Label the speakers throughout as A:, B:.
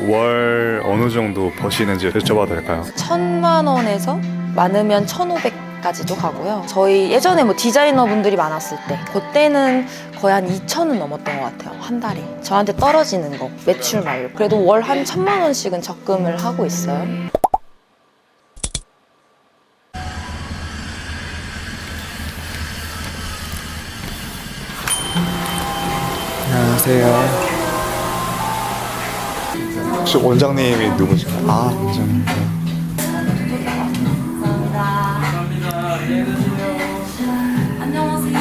A: 그월 어느 정도 버시는지 여쭤봐도 될까요?
B: 천만 원에서 많으면 천오백 까지도 가고요. 저희 예전에 뭐 디자이너 분들이 많았을 때 그때는 거의 한 2천은 넘었던 것 같아요. 한 달에. 저한테 떨어지는 거 매출 말고 그래도 월 한 천만 원씩은 적금을 하고 있어요.
A: 안녕하세요. 혹시 원장님이 누구신가요? 아, 원장님.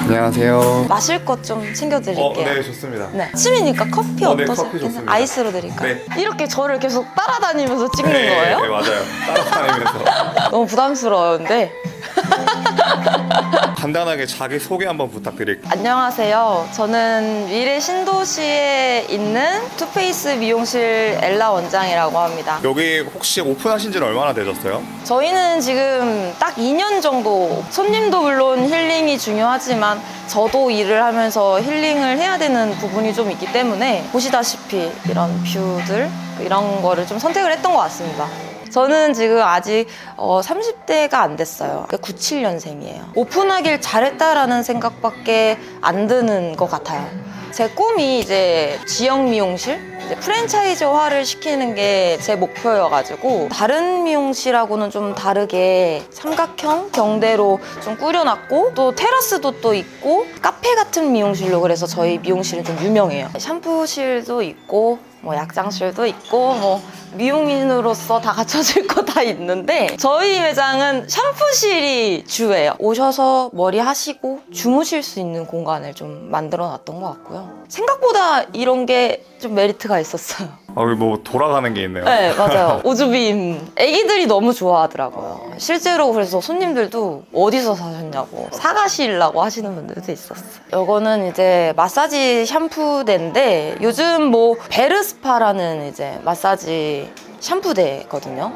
A: 안녕하세요.
B: 마실 것 좀 챙겨드릴게요.
A: 어, 네, 좋습니다.
B: 네. 침이니까 커피
A: 어, 네,
B: 어떠세요?
A: 커피 좋습니다.
B: 아이스로 드릴까요?
A: 네.
B: 이렇게 저를 계속 따라다니면서 찍는
A: 네,
B: 거예요?
A: 네, 맞아요. 따라다니면서.
B: 너무 부담스러운데.
A: 간단하게 자기 소개 한번 부탁드릴게요.
B: 안녕하세요. 저는 미래 신도시에 있는 투페이스 미용실 엘라 원장이라고 합니다.
A: 여기 혹시 오픈하신 지는 얼마나 되셨어요?
B: 저희는 지금 딱 2년 정도 손님도 물론 힐링이 중요하지만 저도 일을 하면서 힐링을 해야 되는 부분이 좀 있기 때문에 보시다시피 이런 뷰들 이런 거를 좀 선택을 했던 것 같습니다. 저는 지금 아직 어, 30대가 안 됐어요. 97년생이에요. 오픈하길 잘했다라는 생각밖에 안 드는 것 같아요. 제 꿈이 이제 지역 미용실? 이제 프랜차이즈화를 시키는 게 제 목표여가지고 다른 미용실하고는 좀 다르게 삼각형 경대로 좀 꾸려놨고 또 테라스도 또 있고 카페 같은 미용실로 그래서 저희 미용실은 좀 유명해요. 샴푸실도 있고 뭐 약장실도 있고 뭐 미용인으로서 다 갖춰질 거 다 있는데 저희 매장은 샴푸실이 주예요. 오셔서 머리 하시고 주무실 수 있는 공간을 좀 만들어 놨던 것 같고요. 생각보다 이런 게 좀 메리트가 있었어요.
A: 아, 여기 뭐 돌아가는 게 있네요.
B: 네, 맞아요. 오즈빔. 애기들이 너무 좋아하더라고요. 실제로 그래서 손님들도 어디서 사셨냐고 사가시려고 하시는 분들도 있었어요. 요거는 이제 마사지 샴푸대인데 요즘 뭐 베르스파라는 이제 마사지 샴푸대거든요.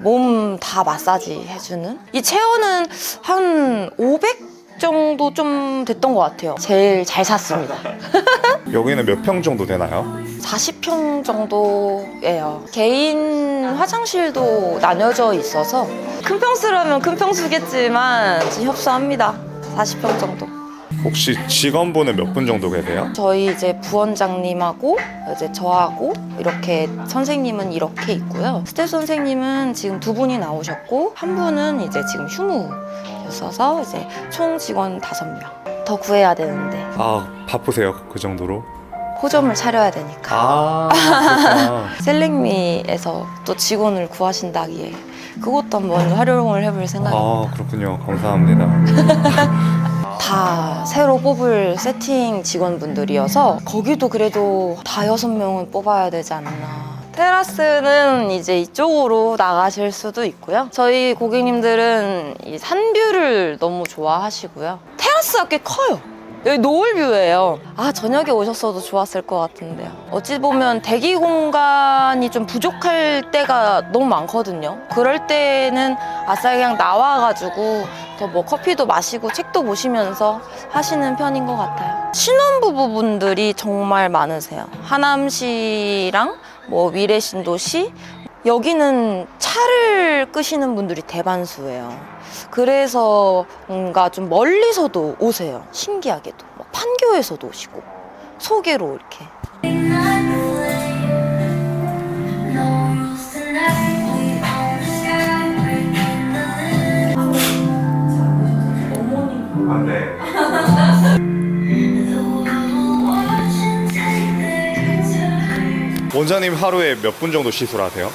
B: 몸 다 마사지 해주는. 이 체어는 한 500 정도 좀 됐던 것 같아요. 제일 잘 샀습니다.
A: 여기는 몇 평 정도 되나요?
B: 40평 정도예요. 개인 화장실도 나뉘어져 있어서 큰 평수라면 큰 평수겠지만 협소합니다. 40평 정도.
A: 혹시 직원분은 몇 분 정도 계세요?
B: 저희 이제 부원장님하고 이제 저하고 이렇게 선생님은 이렇게 있고요. 스텝 선생님은 지금 두 분이 나오셨고 한 분은 이제 지금 휴무였어서 이제 총 직원 다섯 명. 더 구해야 되는데
A: 아, 바쁘세요? 그 정도로?
B: 호점을 차려야 되니까.
A: 아, 그렇구나.
B: 셀렉미에서 또 직원을 구하신다기에 그것도 한번 활용을 해볼 생각입니다.
A: 아, 그렇군요. 감사합니다.
B: 다 새로 뽑을 세팅 직원분들이어서 거기도 그래도 다 여섯 명은 뽑아야 되지 않나. 테라스는 이제 이쪽으로 나가실 수도 있고요. 저희 고객님들은 이 산뷰를 너무 좋아하시고요. 테라스가 꽤 커요. 여기 노을뷰예요. 아 저녁에 오셨어도 좋았을 것 같은데요. 어찌 보면 대기 공간이 좀 부족할 때가 너무 많거든요. 그럴 때는 아싸 그냥 나와가지고 더 뭐 커피도 마시고 책도 보시면서 하시는 편인 것 같아요. 신혼부부분들이 정말 많으세요. 하남시랑 뭐 미래신도시 여기는 차를 끄시는 분들이 대반수예요. 그래서 뭔가 좀 멀리서도 오세요. 신기하게도. 뭐 판교에서도 오시고 소개로 이렇게.
A: 원장님 하루에 몇 분 정도 시술하세요?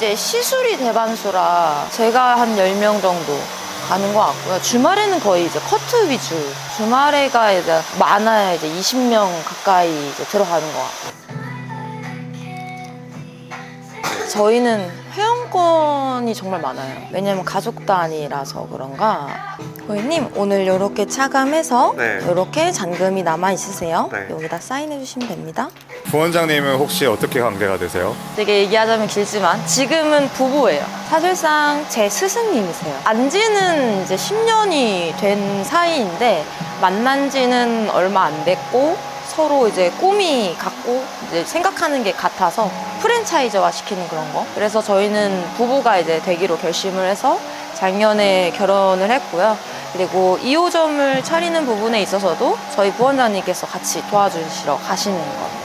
B: 이제 시술이 대반수라 제가 한 10명 정도 가는 것 같고요. 주말에는 거의 이제 커트 위주. 주말에가 이제 많아야 이제 20명 가까이 이제 들어가는 것 같고. 저희는 회원권이 정말 많아요. 왜냐면 가족 단위라서 그런가. 고객님, 오늘 이렇게 차감해서
A: 네.
B: 이렇게 잔금이 남아 있으세요.
A: 네.
B: 여기다 사인해 주시면 됩니다.
A: 부원장님은 혹시 어떻게 관계가 되세요?
B: 되게 얘기하자면 길지만 지금은 부부예요. 사실상 제 스승님이세요. 안 지는 이제 10년이 된 사이인데 만난 지는 얼마 안 됐고 서로 이제 꿈이 같고 이제 생각하는 게 같아서 프랜차이즈화 시키는 그런 거. 그래서 저희는 부부가 이제 되기로 결심을 해서 작년에 결혼을 했고요. 그리고 2호점을 차리는 부분에 있어서도 저희 부원장님께서 같이 도와주시러 가시는 거예요.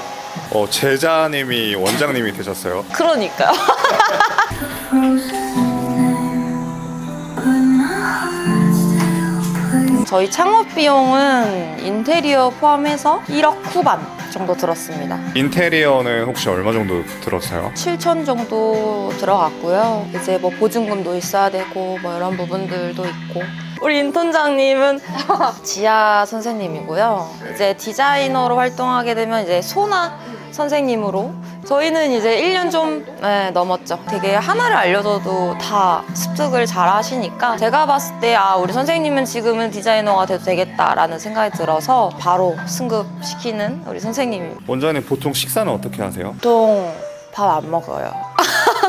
A: 어, 제자님이 원장님이 되셨어요.
B: 그러니까요. 저희 창업 비용은 인테리어 포함해서 1억 후반 정도 들었습니다.
A: 인테리어는 혹시 얼마 정도 들었어요?
B: 7천 정도 들어갔고요. 이제 뭐 보증금도 있어야 되고 뭐 이런 부분들도 있고. 우리 인턴장님은 지아 선생님이고요. 이제 디자이너로 활동하게 되면 이제 소나 선생님으로 저희는 이제 1년 좀 네, 넘었죠. 되게 하나를 알려줘도 다 습득을 잘 하시니까 제가 봤을 때 아, 우리 선생님은 지금은 디자이너가 돼도 되겠다라는 생각이 들어서 바로 승급시키는 우리 선생님이
A: 원장님 보통 식사는 어떻게 하세요?
B: 보통 밥 안 먹어요.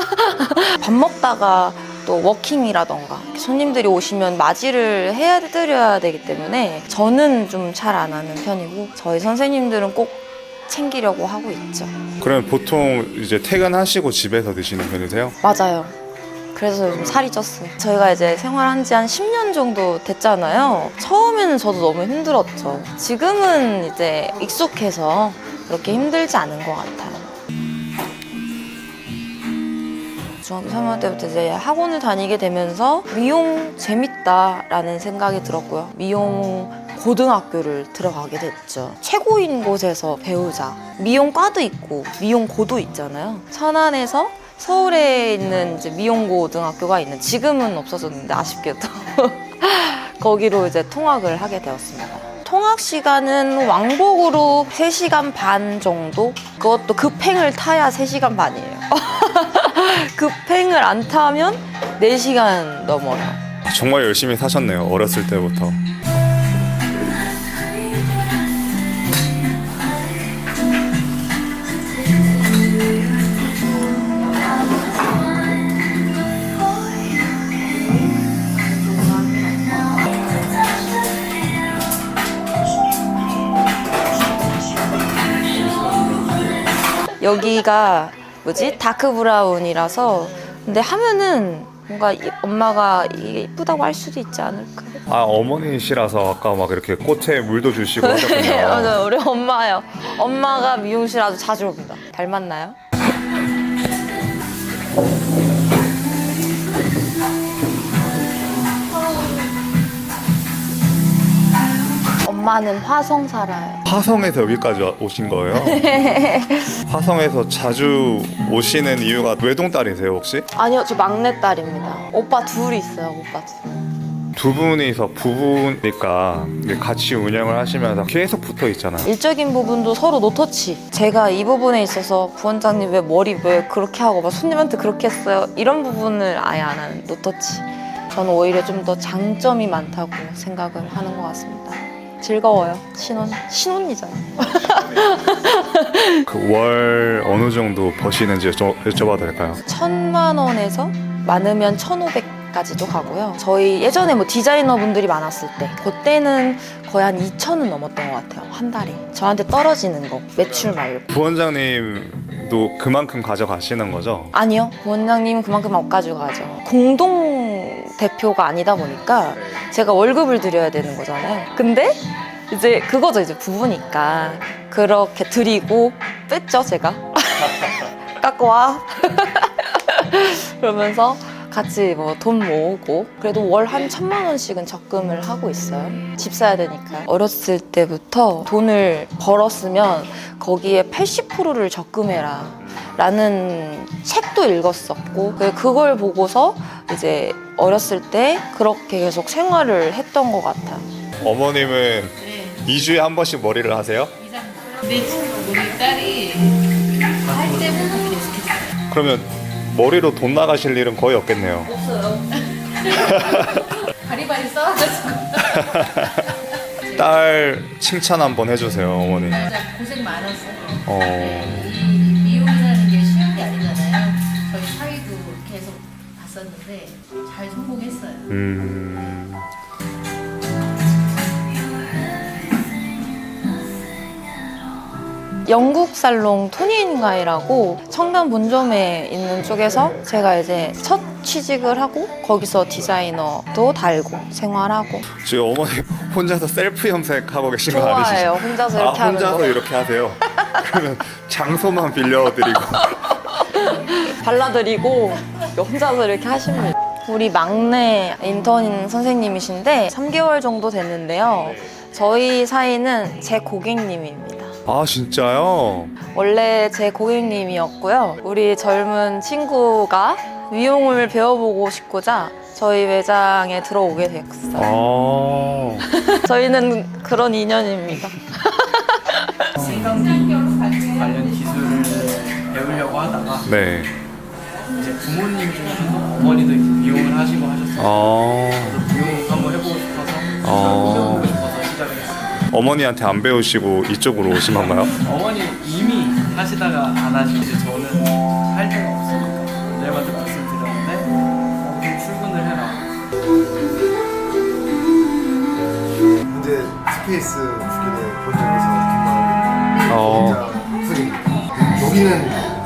B: 밥 먹다가 또 워킹이라던가 손님들이 오시면 맞이를 해드려야 되기 때문에 저는 좀 잘 안 하는 편이고 저희 선생님들은 꼭 챙기려고 하고 있죠.
A: 그러면 보통 이제 퇴근하시고 집에서 드시는 편이세요?
B: 맞아요. 그래서 요즘 살이 쪘어요. 저희가 이제 생활한 지 한 10년 정도 됐잖아요. 처음에는 저도 너무 힘들었죠. 지금은 이제 익숙해서 그렇게 힘들지 않은 것 같아요. 중학교 3학년 때부터 이제 학원을 다니게 되면서 미용 재밌다라는 생각이 들었고요. 미용 고등학교를 들어가게 됐죠. 최고인 곳에서 배우자. 미용과도 있고 미용고도 있잖아요. 천안에서 서울에 있는 이제 미용고등학교가 있는 지금은 없어졌는데 아쉽게도 거기로 이제 통학을 하게 되었습니다. 통학 시간은 왕복으로 3시간 반 정도? 그것도 급행을 타야 3시간 반이에요. 급행을 안 타면 4시간 넘어요.
A: 정말 열심히 사셨네요. 어렸을 때부터.
B: 여기가 뭐지? 다크 브라운이라서 근데 하면은 뭔가 이- 엄마가 이게 이쁘다고 할 수도 있지 않을까?
A: 아 어머니시라서 아까 막 이렇게 꽃에 물도 주시고 하셨군요.
B: 네, 맞아요. 우리 엄마요. 엄마가 미용실 아주 자주 옵니다. 닮았나요? 엄마는 화성 살아요.
A: 화성에서 여기까지 와- 오신 거예요? 화성에서 자주 오시는 이유가 외동딸이세요 혹시?
B: 아니요, 저 막내딸입니다. 오빠 둘 있어요, 오빠 둘.
A: 두 분이서 부부니까 같이 운영을 하시면서 계속 붙어 있잖아요.
B: 일적인 부분도 서로 노터치. 제가 이 부분에 있어서 부원장님 왜 머리 왜 그렇게 하고 막 손님한테 그렇게 했어요. 이런 부분을 아예 안 하는 노터치. 저는 오히려 좀 더 장점이 많다고 생각을 하는 것 같습니다. 즐거워요. 신혼 신혼이잖아요.
A: 그 월 어느 정도 버시는지 여쭤, 여쭤봐도 될까요?
B: 천만 원에서 많으면 천오백 까지도 가고요. 저희 예전에 뭐 디자이너 분들이 많았을 때 그때는 거의 한 2천은 넘었던 것 같아요. 한 달에. 저한테 떨어지는 거 매출 말고.
A: 부원장님도 그만큼 가져가시는 거죠?
B: 아니요. 원장님 그만큼 못 가져가죠. 공동 대표가 아니다 보니까 제가 월급을 드려야 되는 거잖아요. 근데 이제 그거죠. 이제 부부니까 그렇게 드리고 뺐죠, 제가. 깎고 와. 그러면서 같이 뭐 돈 모으고 그래도 월 한 천만 원씩은 적금을 하고 있어요. 집 사야 되니까. 어렸을 때부터 돈을 벌었으면 거기에 80%를 적금해라. 라는 책도 읽었었고 그- 그걸 보고서 이제 어렸을 때 그렇게 계속 생활을 했던 것 같아요.
A: 어머님은 2주에 한 번씩 머리를 하세요?
C: 내 친구 우리 딸이 할 때부터 계속했어요.
A: 그러면 머리로 돈 나가실 일은 거의 없겠네요.
C: 없어요. 바리바리 싸워가지고
A: 딸 칭찬 한번 해주세요, 어머니.
C: 진짜 고생 많았어요.
A: 어,
C: 이 미용이라는 게 쉬운 게 아니잖아요. 저희 사위도 계속 봤었는데 잘 성공했어요.
A: 음,
B: 영국 살롱 토니인가이라고 청담 본점에 있는 쪽에서 제가 이제 첫 취직을 하고 거기서 디자이너도 달고 생활하고
A: 지금 어머니 혼자서 셀프 염색하고 계신 거
B: 좋아해요.
A: 아니시죠?
B: 혼자서
A: 아
B: 이렇게 하는
A: 혼자서
B: 거.
A: 이렇게 하세요? 그러면 장소만 빌려드리고
B: 발라드리고 혼자서 이렇게 하십니다. 우리 막내 인턴인 선생님이신데 3개월 정도 됐는데요. 저희 사이는 제 고객님입니다.
A: 아 진짜요?
B: 원래 제 고객님이었고요. 우리 젊은 친구가 미용을 배워보고 싶고자 저희 매장에 들어오게 됐어요.
A: 아
B: 저희는 그런 인연입니다.
D: 관련 기술을 배우려고 하다가
A: 네.
D: 이제 부모님 중에서도 어머니도 미용을 하시고 하셨어요.
A: 아
D: 미용 한번 해보고 싶어서
A: 어. 어머니한테 안 배우시고 이쪽으로 오신 건가요?
D: 어머니 이미 하시다가 안 하시고 이제 저는 할 데가 없으니까 원장님한테 말씀드렸는데 어, 좀 출근을 해라.
E: 현재 스페이스 본점에서 근무하고 있는
A: 어.
E: 훈입니다. 여기는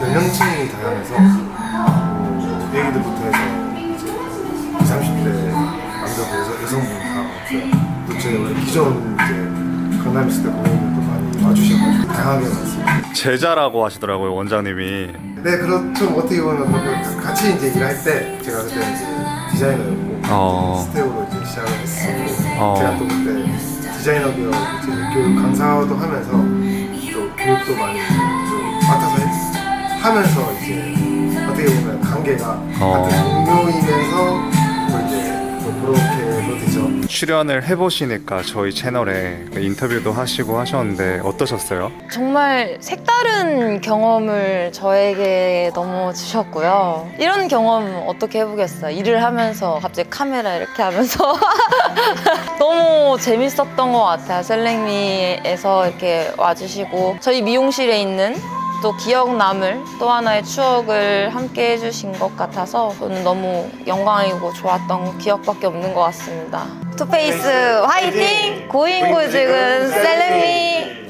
E: 연령층이 다양해서 뭐 애기들부터 해서 이제 20, 30대 남자분에서 여성분 다 왔어요. 또 저희 원래 기존 이제 강남 있을 때 고객님들도 많이 와주셔가지고 다양하게 많습니다.
A: 제자라고 하시더라고요 원장님이.
E: 네, 그렇죠. 어떻게 보면 그 같이 이제 일할 때 제가 그때 이제 디자이너였고
A: 어.
E: 스텝으로 이제 시작을 했었고
A: 어.
E: 제가 또 그때 디자이너 교육 이제 교육 강사도 하면서 또 교육도 많이 좀 맡아서 했- 하면서 이제 어떻게 보면 관계가
A: 어.
E: 같은 동료이면서 그렇게도 되죠.
A: 출연을 해보시니까 저희 채널에 인터뷰도 하시고 하셨는데 어떠셨어요?
B: 정말 색다른 경험을 저에게 너무 주셨고요. 이런 경험 어떻게 해보겠어요? 일을 하면서 갑자기 카메라 이렇게 하면서 너무 재밌었던 것 같아요. 셀렉미에서 이렇게 와주시고 저희 미용실에 있는 또 기억 남을 또 하나의 추억을 함께 해주신 것 같아서 저는 너무 영광이고 좋았던 기억밖에 없는 것 같습니다. 투페이스 화이팅! 고인고직은 셀렉미!